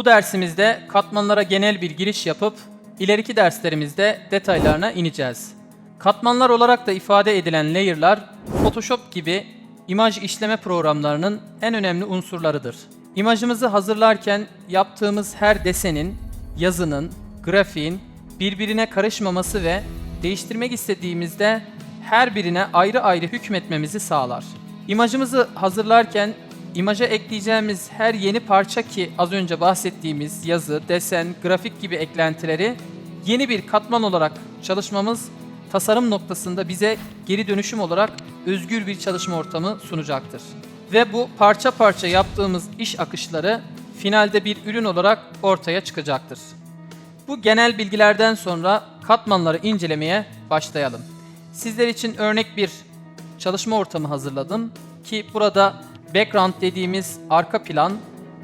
Bu dersimizde katmanlara genel bir giriş yapıp ileriki derslerimizde detaylarına ineceğiz. Katmanlar olarak da ifade edilen layer'lar Photoshop gibi imaj işleme programlarının en önemli unsurlarıdır. İmajımızı hazırlarken yaptığımız her desenin, yazının, grafiğin birbirine karışmaması ve değiştirmek istediğimizde her birine ayrı ayrı hükmetmemizi sağlar. İmajımızı hazırlarken imaja ekleyeceğimiz her yeni parça ki az önce bahsettiğimiz yazı, desen, grafik gibi eklentileri yeni bir katman olarak çalışmamız tasarım noktasında bize geri dönüşüm olarak özgür bir çalışma ortamı sunacaktır. Ve bu parça parça yaptığımız iş akışları finalde bir ürün olarak ortaya çıkacaktır. Bu genel bilgilerden sonra katmanları incelemeye başlayalım. Sizler için örnek bir çalışma ortamı hazırladım ki burada background dediğimiz arka plan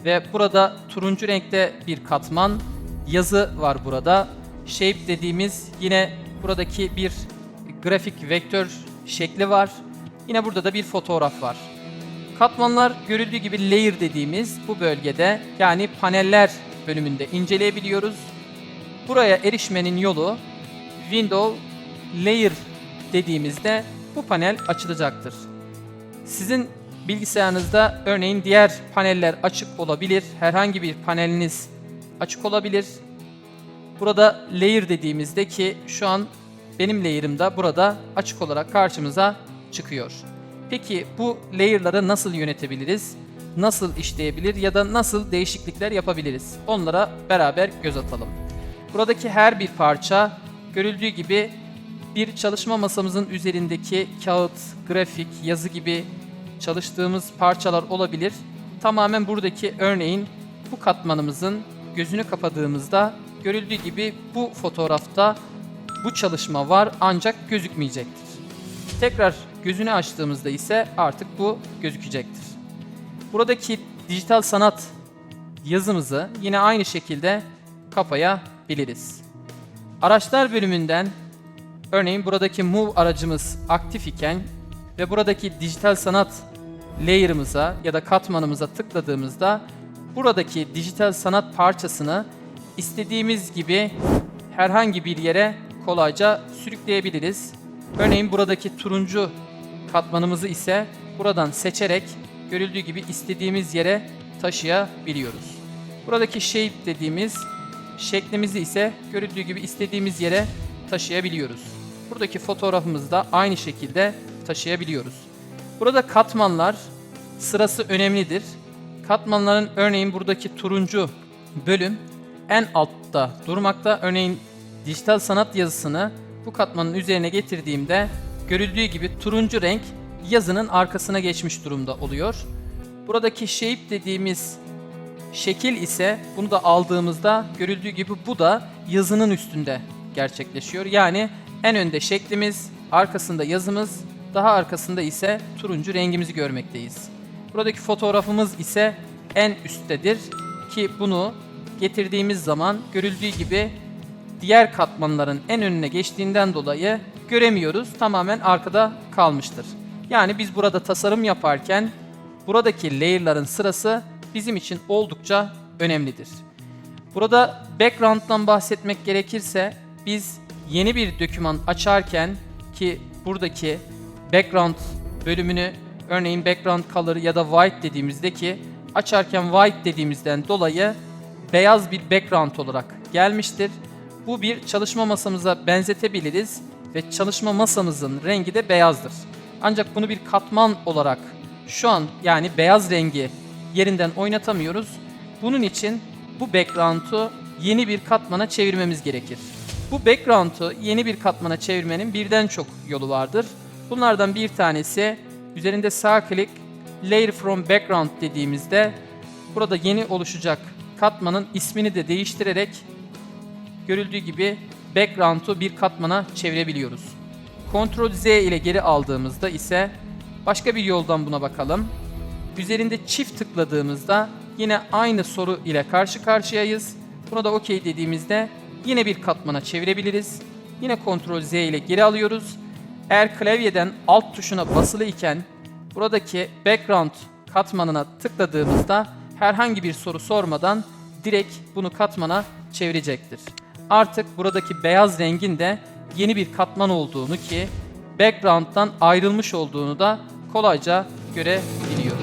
ve burada turuncu renkte bir katman, yazı var burada. Shape dediğimiz yine buradaki bir grafik vektör şekli var. Yine burada da bir fotoğraf var. Katmanlar görüldüğü gibi layer dediğimiz bu bölgede yani paneller bölümünde inceleyebiliyoruz. Buraya erişmenin yolu Window Layer dediğimizde bu panel açılacaktır. Sizin bilgisayarınızda örneğin diğer paneller açık olabilir. Herhangi bir paneliniz açık olabilir. Burada layer dediğimizde ki şu an benim layer'ım da burada açık olarak karşımıza çıkıyor. Peki bu layer'ları nasıl yönetebiliriz? Nasıl işleyebilir ya da nasıl değişiklikler yapabiliriz? Onlara beraber göz atalım. Buradaki her bir parça görüldüğü gibi bir çalışma masamızın üzerindeki kağıt, grafik, yazı gibi çalıştığımız parçalar olabilir. Tamamen buradaki örneğin bu katmanımızın gözünü kapadığımızda görüldüğü gibi bu fotoğrafta bu çalışma var ancak gözükmeyecektir. Tekrar gözünü açtığımızda ise artık bu gözükecektir. Buradaki dijital sanat yazımızı yine aynı şekilde kapayabiliriz. Araçlar bölümünden örneğin buradaki Move aracımız aktif iken ve buradaki dijital sanat layer'ımıza ya da katmanımıza tıkladığımızda buradaki dijital sanat parçasını istediğimiz gibi herhangi bir yere kolayca sürükleyebiliriz. Örneğin buradaki turuncu katmanımızı ise buradan seçerek görüldüğü gibi istediğimiz yere taşıyabiliyoruz. Buradaki shape dediğimiz şeklimizi ise görüldüğü gibi istediğimiz yere taşıyabiliyoruz. Buradaki fotoğrafımızı da aynı şekilde taşıyabiliyoruz. Burada katmanlar sırası önemlidir. Katmanların örneğin buradaki turuncu bölüm en altta durmakta. Örneğin dijital sanat yazısını bu katmanın üzerine getirdiğimde görüldüğü gibi turuncu renk yazının arkasına geçmiş durumda oluyor. Buradaki shape dediğimiz şekil ise bunu da aldığımızda görüldüğü gibi bu da yazının üstünde gerçekleşiyor. Yani en önde şeklimiz, arkasında yazımız, daha arkasında ise turuncu rengimizi görmekteyiz. Buradaki fotoğrafımız ise en üsttedir ki bunu getirdiğimiz zaman görüldüğü gibi diğer katmanların en önüne geçtiğinden dolayı göremiyoruz. Tamamen arkada kalmıştır. Yani biz burada tasarım yaparken buradaki layer'ların sırası bizim için oldukça önemlidir. Burada background'dan bahsetmek gerekirse biz yeni bir doküman açarken ki buradaki background bölümünü örneğin background color ya da white dediğimizde ki açarken white dediğimizden dolayı beyaz bir background olarak gelmiştir. Bu bir çalışma masamıza benzetebiliriz ve çalışma masamızın rengi de beyazdır. Ancak bunu bir katman olarak şu an yani beyaz rengi yerinden oynatamıyoruz. Bunun için bu background'u yeni bir katmana çevirmemiz gerekir. Bu background'u yeni bir katmana çevirmenin birden çok yolu vardır. Bunlardan bir tanesi üzerinde sağ klik Layer from Background dediğimizde burada yeni oluşacak katmanın ismini de değiştirerek görüldüğü gibi background'u bir katmana çevirebiliyoruz. Ctrl Z ile geri aldığımızda ise başka bir yoldan buna bakalım. Üzerinde çift tıkladığımızda yine aynı soru ile karşı karşıyayız. Buna da OK dediğimizde yine bir katmana çevirebiliriz. Yine Ctrl Z ile geri alıyoruz. Eğer klavyeden alt tuşuna basılı iken buradaki background katmanına tıkladığımızda herhangi bir soru sormadan direkt bunu katmana çevirecektir. Artık buradaki beyaz rengin de yeni bir katman olduğunu ki background'dan ayrılmış olduğunu da kolayca görebiliyoruz.